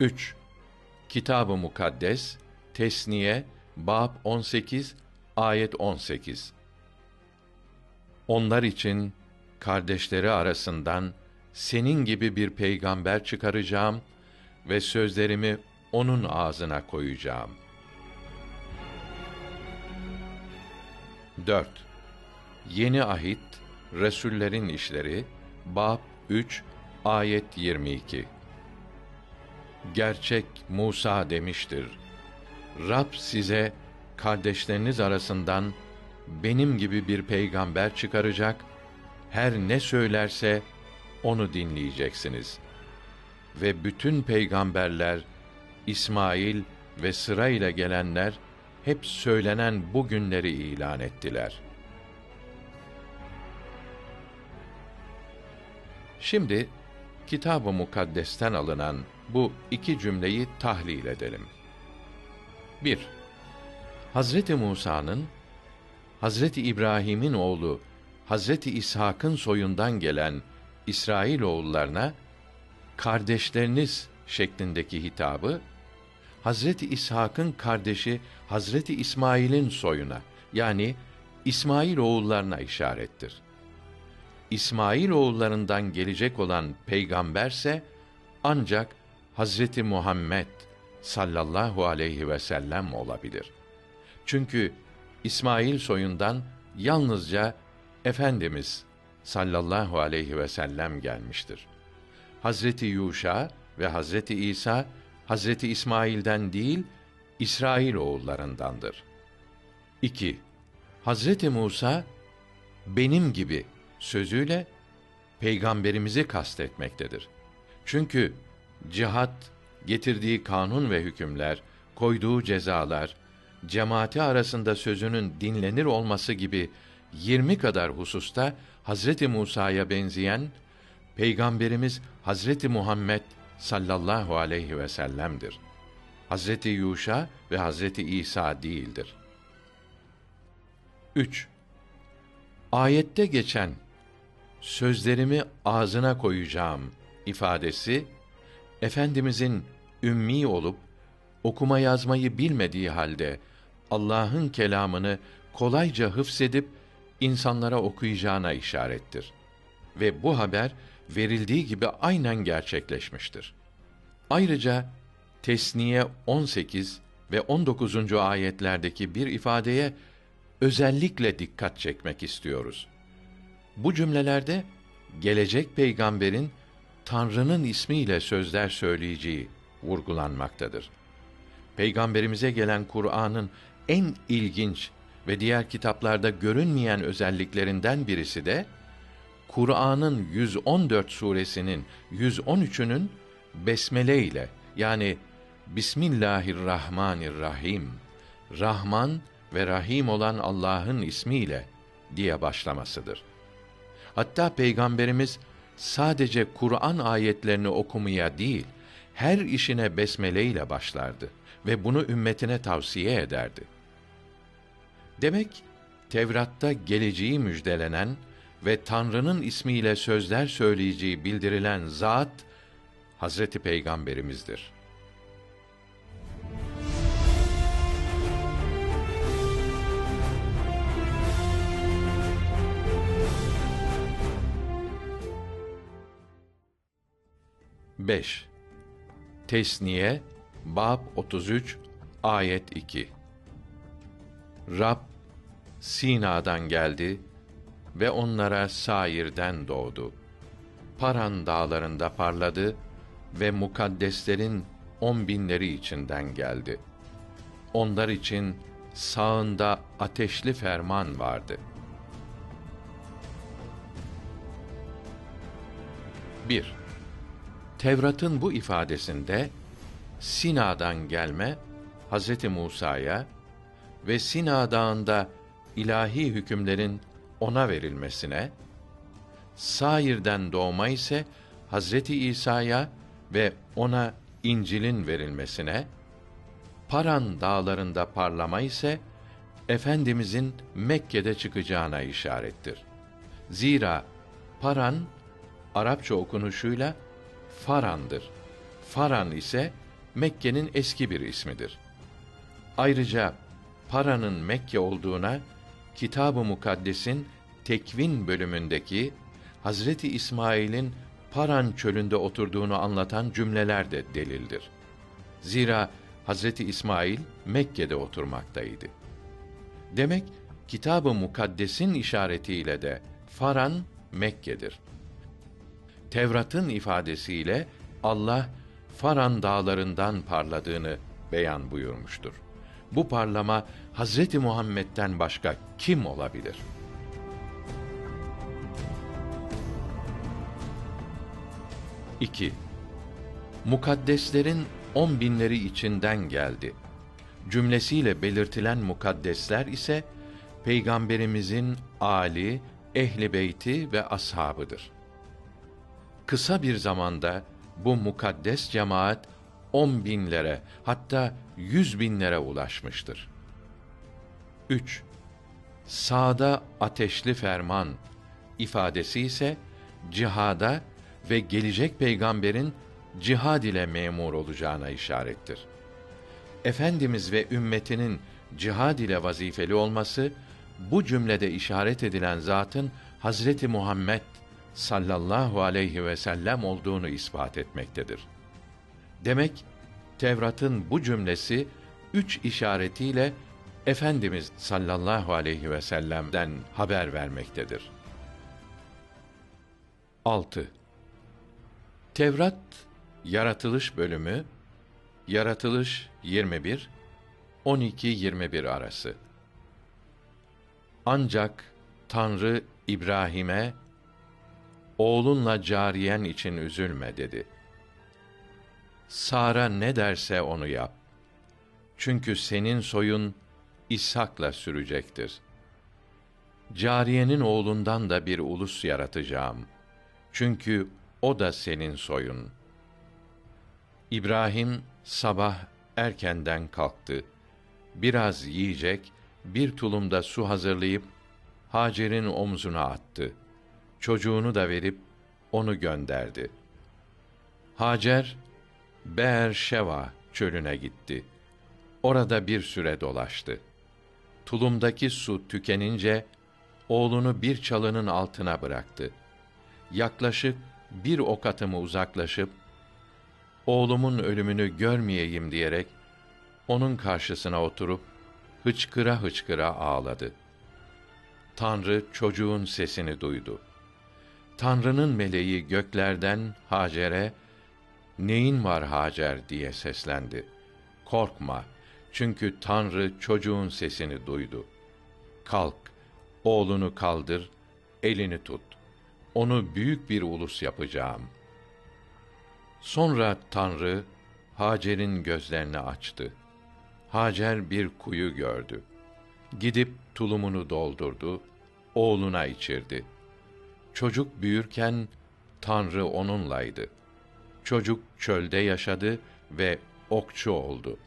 3. Kitab-ı Mukaddes Tesniye Bab 18 ayet 18 Onlar için kardeşleri arasından senin gibi bir peygamber çıkaracağım ve sözlerimi onun ağzına koyacağım. 4. Yeni ahit Resullerin işleri Bab 3 ayet 22 Gerçek Musa demiştir. Rab size kardeşleriniz arasından benim gibi bir peygamber çıkaracak. Her ne söylerse onu dinleyeceksiniz. Ve bütün peygamberler İsmail ve sırayla gelenler hep söylenen bu günleri ilan ettiler. Şimdi Kitab-ı Mukaddes'ten alınan bu iki cümleyi tahlil edelim. 1. Hazreti Musa'nın Hazreti İbrahim'in oğlu Hazreti İshak'ın soyundan gelen İsrail oğullarına kardeşleriniz şeklindeki hitabı Hazreti İshak'ın kardeşi Hazreti İsmail'in soyuna yani İsmail oğullarına işarettir. İsmail oğullarından gelecek olan peygamberse ancak Hazreti Muhammed sallallahu aleyhi ve sellem olabilir. Çünkü İsmail soyundan yalnızca Efendimiz sallallahu aleyhi ve sellem gelmiştir. Hazreti Yuşa ve Hazreti İsa Hazreti İsmail'den değil İsrail oğullarındandır. 2. Hazreti Musa benim gibi sözüyle peygamberimizi kastetmektedir. Çünkü cihat getirdiği kanun ve hükümler, koyduğu cezalar, cemaati arasında sözünün dinlenir olması gibi 20 kadar hususta Hazreti Musa'ya benzeyen peygamberimiz Hazreti Muhammed sallallahu aleyhi ve sellem'dir. Hazreti Yuşa ve Hazreti İsa değildir. 3. Ayette geçen sözlerimi ağzına koyacağım ifadesi efendimizin ümmi olup okuma yazmayı bilmediği halde Allah'ın kelamını kolayca hıfsedip insanlara okuyacağına işarettir. Ve bu haber verildiği gibi aynen gerçekleşmiştir. Ayrıca Tesniye 18 ve 19. ayetlerdeki bir ifadeye özellikle dikkat çekmek istiyoruz. Bu cümlelerde gelecek peygamberin Tanrı'nın ismiyle sözler söyleyeceği vurgulanmaktadır. Peygamberimize gelen Kur'an'ın en ilginç ve diğer kitaplarda görünmeyen özelliklerinden birisi de Kur'an'ın 114 suresinin 113'ünün besmele ile yani Bismillahirrahmanirrahim Rahman ve Rahim olan Allah'ın ismiyle diye başlamasıdır. Hatta peygamberimiz sadece Kur'an ayetlerini okumaya değil, her işine besmele ile başlardı ve bunu ümmetine tavsiye ederdi. Demek Tevrat'ta geleceği müjdelenen ve Tanrı'nın ismiyle sözler söyleyeceği bildirilen zat Hazreti Peygamberimizdir. Beş. Tesniye Bab 33 ayet 2 Rab Sina'dan geldi ve onlara Sair'den doğdu. Paran dağlarında parladı ve mukaddeslerin on binleri içinden geldi. Onlar için sağında ateşli ferman vardı. 1. Tevrat'ın bu ifadesinde Sina'dan gelme Hazreti Musa'ya ve Sina Dağı'nda ilahi hükümlerin ona verilmesine, Sair'den doğma ise Hazreti İsa'ya ve ona İncil'in verilmesine, Paran dağlarında parlama ise Efendimizin Mekke'de çıkacağına işarettir. Zira Paran Arapça okunuşuyla Faran'dır. Faran ise Mekke'nin eski bir ismidir. Ayrıca Para'nın Mekke olduğuna Kitab-ı Mukaddes'in Tekvin bölümündeki Hazreti İsmail'in Paran çölünde oturduğunu anlatan cümleler de delildir. Zira Hazreti İsmail Mekke'de oturmaktaydı. Demek Kitab-ı Mukaddes'in işaretiyle de Faran Mekke'dir. Tevrat'ın ifadesiyle Allah Faran dağlarından parladığını beyan buyurmuştur. Bu parlama Hazreti Muhammed'den başka kim olabilir? İki. Mukaddeslerin on binleri içinden geldi. Cümlesiyle belirtilen mukaddesler ise Peygamberimizin ali, ehli beyti ve ashabıdır. Kısa bir zamanda bu mukaddes cemaat on binlere hatta yüz binlere ulaşmıştır. 3. Sağda ateşli ferman ifadesi ise cihada ve gelecek peygamberin cihad ile memur olacağına işarettir. Efendimiz ve ümmetinin cihad ile vazifeli olması bu cümlede işaret edilen zatın Hazreti Muhammed sallallahu aleyhi ve sellem olduğunu ispat etmektedir. Demek Tevrat'ın bu cümlesi üç işaretiyle Efendimiz sallallahu aleyhi ve sellem'den haber vermektedir. 6. Tevrat yaratılış bölümü Yaratılış 21 12 21 arası. Ancak Tanrı İbrahim'e oğlunla cariyen için üzülme dedi. Sara ne derse onu yap. Çünkü senin soyun İshak'la sürecektir. Cariyenin oğlundan da bir ulus yaratacağım. Çünkü o da senin soyun. İbrahim sabah erkenden kalktı. Biraz yiyecek, bir tulumda su hazırlayıp Hacer'in omzuna attı. Çocuğunu da verip onu gönderdi. Hacer Beer Şeva çölüne gitti. Orada bir süre dolaştı. Tulumdaki su tükenince oğlunu bir çalının altına bıraktı. Yaklaşık bir ok atımı uzaklaşıp oğlumun ölümünü görmeyeyim diyerek onun karşısına oturup hıçkıra hıçkıra ağladı. Tanrı çocuğun sesini duydu. Tanrı'nın meleği göklerden Hacer'e "Neyin var Hacer?" diye seslendi. Korkma, çünkü Tanrı çocuğun sesini duydu. Kalk, oğlunu kaldır, elini tut. Onu büyük bir ulus yapacağım. Sonra Tanrı Hacer'in gözlerini açtı. Hacer bir kuyu gördü. Gidip tulumunu doldurdu, oğluna içirdi. Çocuk büyürken Tanrı onunlaydı. Çocuk çölde yaşadı ve okçu oldu.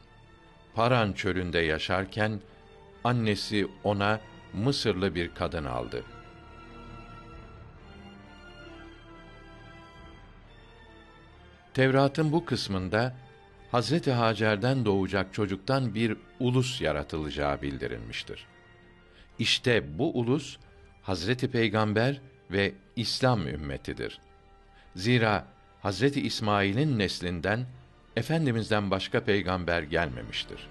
Paran çölünde yaşarken annesi ona Mısırlı bir kadın aldı. Tevrat'ın bu kısmında Hazreti Hacer'den doğacak çocuktan bir ulus yaratılacağı bildirilmiştir. İşte bu ulus Hazreti Peygamber ve İslam ümmetidir. Zira Hazreti İsmail'in neslinden efendimizden başka peygamber gelmemiştir.